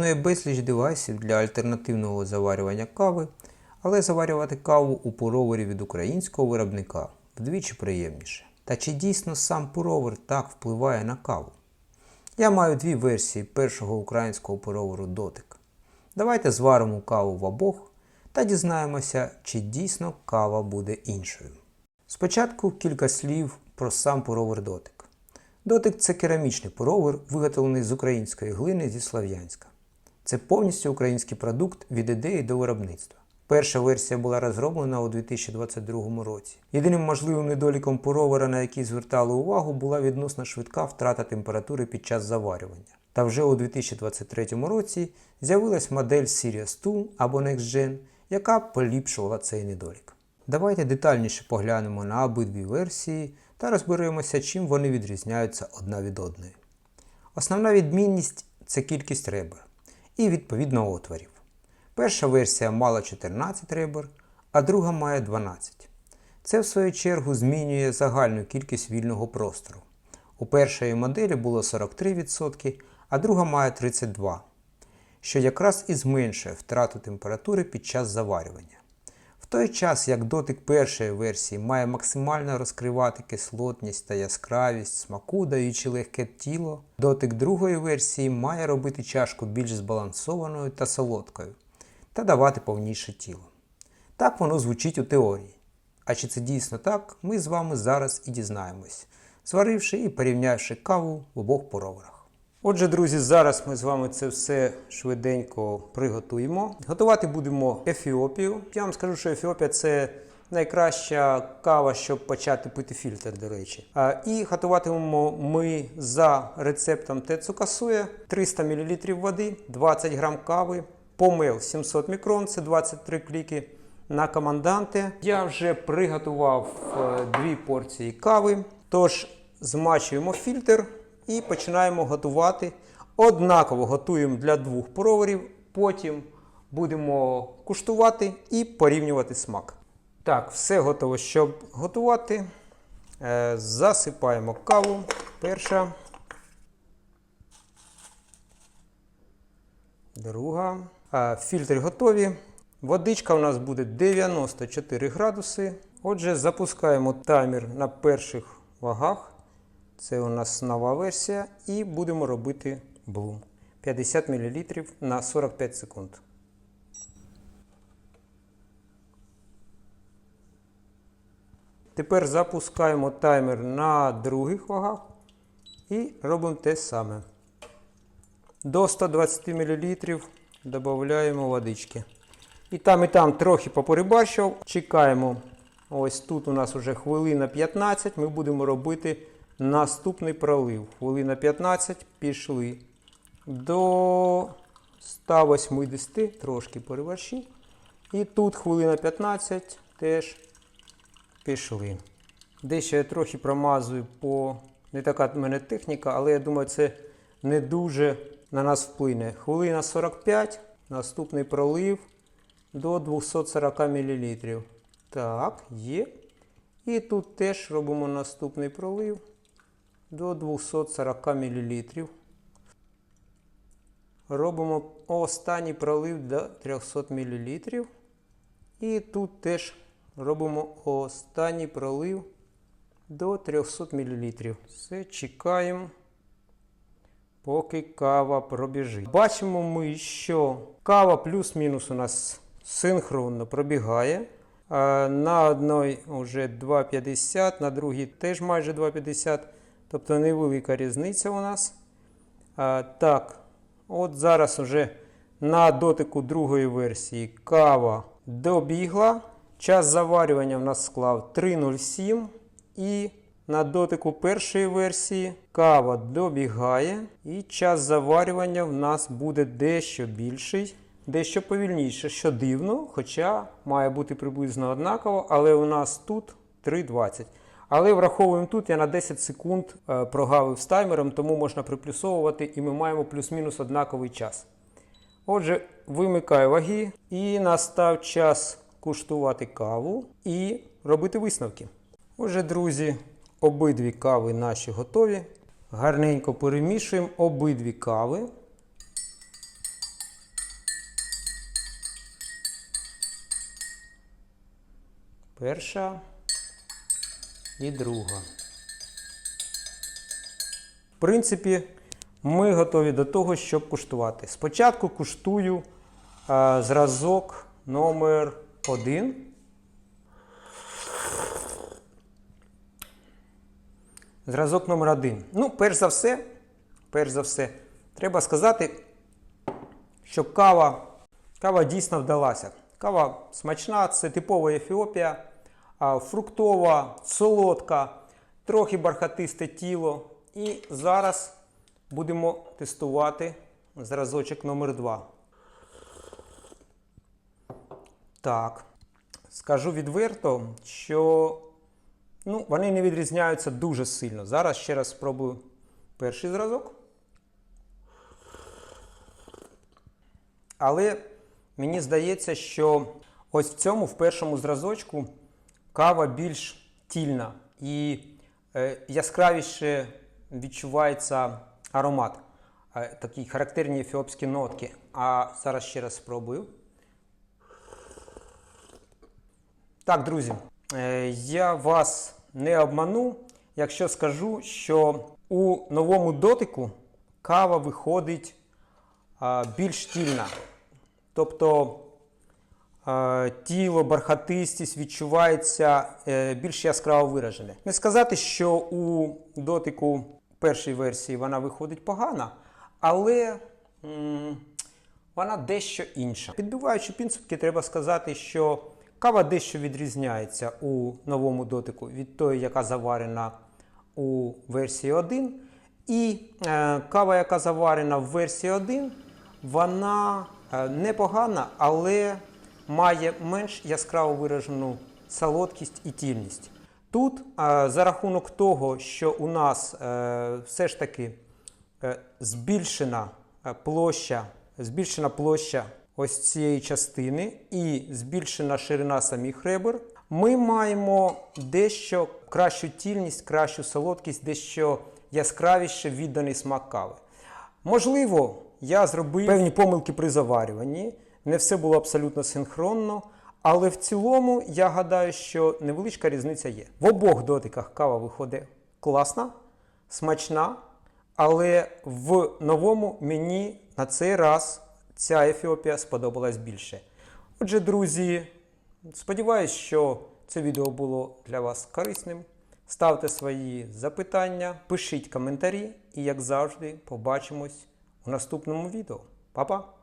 Існує безліч девайсів для альтернативного заварювання кави, але заварювати каву у пуровері від українського виробника вдвічі приємніше. Та чи дійсно сам пуровер так впливає на каву? Я маю дві версії першого українського пуроверу дотик. Давайте зваримо каву в обох та дізнаємося, чи дійсно кава буде іншою. Спочатку кілька слів про сам пуровер дотик. Дотик це керамічний пуровер, виготовлений з української глини зі Слов'янська. Це повністю український продукт від ідеї до виробництва. Перша версія була розроблена у 2022 році. Єдиним можливим недоліком пуровера, на який звертали увагу, була відносно швидка втрата температури під час заварювання. Та вже у 2023 році з'явилась модель Sirius 2 або Next Gen, яка поліпшувала цей недолік. Давайте детальніше поглянемо на обидві версії та розберемося, чим вони відрізняються одна від одної. Основна відмінність це кількість ребер і відповідно отворів. Перша версія мала 14 ребер, а друга має 12. Це в свою чергу змінює загальну кількість вільного простору. У першої моделі було 43%, а друга має 32%, що якраз і зменшує втрату температури під час заварювання. Той час, як дотик першої версії має максимально розкривати кислотність та яскравість смаку, даючи легке тіло, дотик другої версії має робити чашку більш збалансованою та солодкою та давати повніше тіло. Так воно звучить у теорії. А чи це дійсно так, ми з вами зараз і дізнаємось, зваривши і порівнявши каву в обох пуроверах. Отже, друзі, зараз ми з вами це все швиденько приготуємо. Готувати будемо ефіопію. Я вам скажу, що ефіопія це найкраща кава, щоб почати пити фільтр, до речі. А, І готуватимемо ми за рецептом Тецукасуя 300 мл води, 20 г кави, помил 700 мікрон, це 23 кліки. На команданти я вже приготував е, дві порції кави. Тож змачуємо фільтр і починаємо готувати. Однаково готуємо для двох пуроверів, потім будемо куштувати і порівнювати смак. Так, все готово, щоб готувати. Е, Засипаємо каву. Перша. Друга. Е, Фільтри готові. Водичка у нас буде 94 градуси. Отже, запускаємо таймер на перших вагах. Це у нас нова версія. І будемо робити блум. 50 мл на 45 секунд. Тепер запускаємо таймер на других вагах і робимо те саме. До 120 мл додаємо водички. І там, і там трохи попорибачив. Чекаємо. Ось тут у нас вже хвилина 15. Ми будемо робити наступний пролив. Хвилина 15 пішли. До 180, трошки переверші. І тут хвилина 15 теж пішли. Дещо я трохи промазую по. Не така в мене техніка, але я думаю, це не дуже на нас вплине. Хвилина 45, наступний пролив до 240 мл. Так, є. І тут теж робимо наступний пролив до 240 мл. Робимо останній пролив до 300 мл. І тут теж робимо останній пролив до 300 мл. Все, чекаємо поки кава пробіжить. Бачимо ми, що кава плюс-мінус у нас синхронно пробігає. На одній вже 2,50, на другій теж майже 2,50. Тобто невелика різниця у нас. Так, от зараз вже на дотику другої версії кава добігла. Час заварювання в нас склав 3,07 і на дотику першої версії кава добігає, і час заварювання в нас буде дещо більший, дещо повільніше, що дивно, хоча має бути приблизно однаково, але у нас тут 3,20. Але враховуємо тут, я на 10 секунд е, прогавив з таймером, тому можна приплюсовувати і ми маємо плюс-мінус однаковий час. Отже, вимикаю ваги і настав час куштувати каву і робити висновки. Отже, друзі, обидві кави наші готові. Гарненько перемішуємо обидві кави. Перша і друга. В принципі, ми готові до того, щоб куштувати. Спочатку куштую а, зразок номер 1. Зразок номер 1. Ну, перш за все, перш за все, треба сказати, що кава, кава дійсно вдалася. Кава смачна, це типова Ефіопія, фруктова, солодка, трохи бархатисте тіло. І зараз будемо тестувати зразочок номер 2. Так, скажу відверто, що ну, вони не відрізняються дуже сильно. Зараз ще раз спробую перший зразок. Але мені здається, що ось в цьому, в першому зразочку, кава більш тільна і е, яскравіше відчувається аромат. Е, такі характерні ефіопські нотки. А зараз ще раз спробую. Так, друзі, е, я вас не обману, якщо скажу, що у новому дотику кава виходить більш тільна. Тобто тіло, бархатистість відчувається е, більш яскраво виражене. Не сказати, що у дотику першої версії вона виходить погана, але вона дещо інша. Підбиваючи підсумки, треба сказати, що кава дещо відрізняється у новому дотику від тої, яка заварена у версії 1. І е, кава, яка заварена в версії 1, вона е, непогана, але має менш яскраво виражену солодкість і тільність. Тут, е, за рахунок того, що у нас е, все ж таки е, збільшена площа, збільшена площа ось цієї частини і збільшена ширина самих ребер, ми маємо дещо кращу тільність, кращу солодкість, дещо яскравіше відданий смак кави. Можливо, я зробив певні помилки при заварюванні, не все було абсолютно синхронно, але в цілому я гадаю, що невеличка різниця є. В обох дотиках кава виходить класна, смачна, але в новому мені на цей раз ця Ефіопія сподобалась більше. Отже, друзі, сподіваюсь, що це відео було для вас корисним. Ставте свої запитання, пишіть коментарі і, як завжди, побачимось у наступному відео. Па-па!